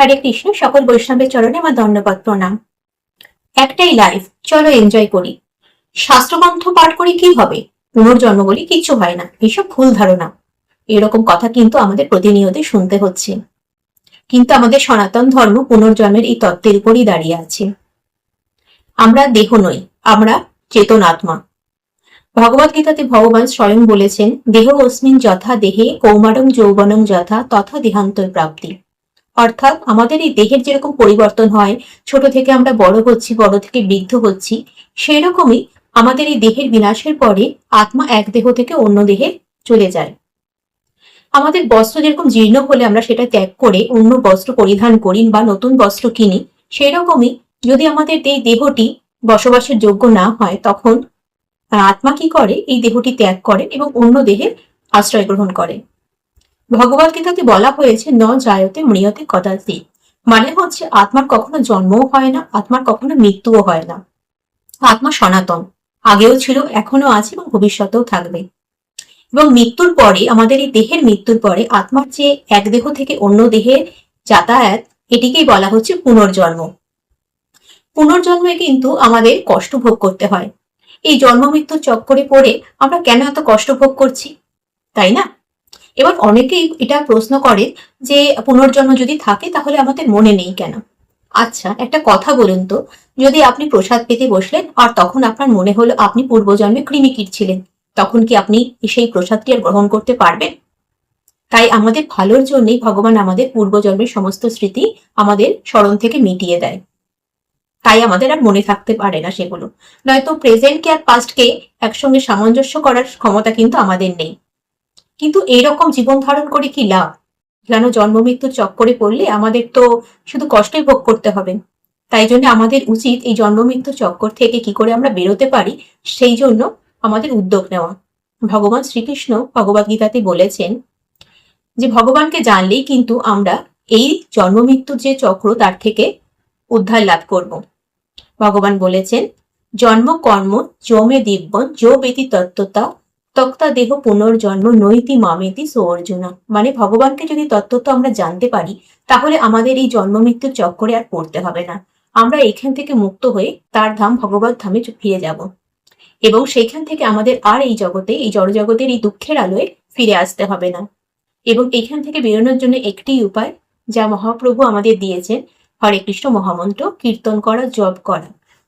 হরে কৃষ্ণ, সকল বৈষ্ণবের চরণে আমার ধন্যবাদ, প্রণাম। একটাই লাইফ চলো এনজয় করি। শাস্ত্রগ্রন্থ পাঠ করে কি হবে? পুনর্জন্ম বলে কিচ্ছু হয় না, এসব ভুল ধারণা। এরকম কথা কিন্তু আমাদের প্রতিনিয়ত শুনতে হচ্ছে। কিন্তু আমাদের সনাতন ধর্ম পুনর্জন্মের এই তত্ত্বের উপরই দাঁড়িয়ে আছে। আমরা দেহ নই, আমরা চেতন আত্মা ভগবত গীতাতে ভগবান স্বয়ং বলেছেন, দেহ অস্মিন যথা দেহে কৌমারং যৌবনং যথা তথা দেহান্তর প্রাপ্তি। অর্থাৎ আমাদের এই দেহের যেরকম পরিবর্তন হয়, ছোট থেকে আমরা বড় হচ্ছি, বড় থেকে বৃদ্ধ হচ্ছি সেই রকমই আমাদের এই দেহের বিনাশের পরে আত্মা এক দেহ থেকে অন্য দেহে চলে যায়। আমাদের বস্ত্র যেরকম জীর্ণ হলে আমরা সেটা ত্যাগ করে অন্য বস্ত্র পরিধান করি বা নতুন বস্ত্র কিনি সেই রকমই যদি আমাদের এই দেহটি বসবাসের যোগ্য না হয়, তখন আত্মা কি করে? এই দেহটি ত্যাগ করে এবং অন্য দেহে আশ্রয় গ্রহণ করে। ভগবত গীতাতে বলা হয়েছে, ন জায়তে মৃয়তে কদাচি। মানে হচ্ছে, আত্মার কখনো জন্মও হয় না, আত্মার কখনো মৃত্যুও হয় না। আত্মা সনাতন, আগেও ছিল এখনও আছে এবং ভবিষ্যতেও থাকবে। এবং মৃত্যুর পরে, আমাদের এই দেহের মৃত্যুর পরে, আত্মার যে এক দেহ থেকে অন্য দেহে যাতায়াত, এটিকেই বলা হচ্ছে পুনর্জন্ম। পুনর্জন্মে কিন্তু আমাদের কষ্ট ভোগ করতে হয়। এই জন্ম মৃত্যুর চক্করে পড়ে আমরা কেন এত কষ্ট ভোগ করছি? তাই না? এবার অনেকেই এটা প্রশ্ন করে যে, পুনর্জন্ম যদি থাকে তাহলে আমাদের মনে নেই কেন? আচ্ছা একটা কথা বলুন তো। যদি আপনি প্রসাদ পেতে বসলেন আর তখন আপনার মনে হলো আপনি পূর্বজন্মে কৃমিকিট ছিলেন, তখন কি আপনি সেই প্রসাদটি আর গ্রহণ করতে পারবেন? তাই আমাদের ভালোর জন্যই ভগবান আমাদের পূর্বজন্মের সমস্ত স্মৃতি আমাদের স্মরণ থেকে মিটিয়ে দেয়। তাই আমাদের আর মনে থাকতে পারে না সেগুলো। নয়তো প্রেজেন্টকে আর পাস্টকে একসঙ্গে সামঞ্জস্য করার ক্ষমতা কিন্তু আমাদের নেই। কিন্তু এইরকম জীবন ধারণ করে কি লাভ? কেন জন্ম মৃত্যুর চক্করে পড়লে আমাদের তো শুধু কষ্টই ভোগ করতে হবে? তাই জন্য আমাদের উচিত এই জন্ম মৃত্যু চক্কর থেকে কি করে আমরা বেরোতে পারি, সেই জন্য আমাদের উদ্যোগ নেওয়া। ভগবান শ্রীকৃষ্ণ ভগবদ গীতাতে বলেছেন যে, ভগবানকে জানলেই কিন্তু আমরা এই জন্ম মৃত্যুর যে চক্র তার থেকে উদ্ধার লাভ করব। ভগবান বলেছেন, জন্ম কর্ম জমে দিব্যন যো বেতি তত্ত্বতা তক্তা দেহ পুনর্জন্ম নৈতি মামেতি সো অর্জুনা মানে ভগবানকে যদি তত্ত্বত আমরা জানতে পারি, তাহলে আমাদের এই জন্ম মৃত্যুর চক্করে আর পড়তে হবে না। আমরা এখান থেকে মুক্ত হয়ে তার ধাম ভগবত ধামে ফিরে যাব। এবং সেইখান থেকে আমাদের আর এই জগতে, এই জড়জগতের এই দুঃখের আলোয় ফিরে আসতে হবে না। এবং এখান থেকে বেরোনোর জন্য একটি উপায়, যা মহাপ্রভু আমাদের দিয়েছেন। হরে কৃষ্ণ মহামন্ত্র, কীর্তন করা, জপ করা।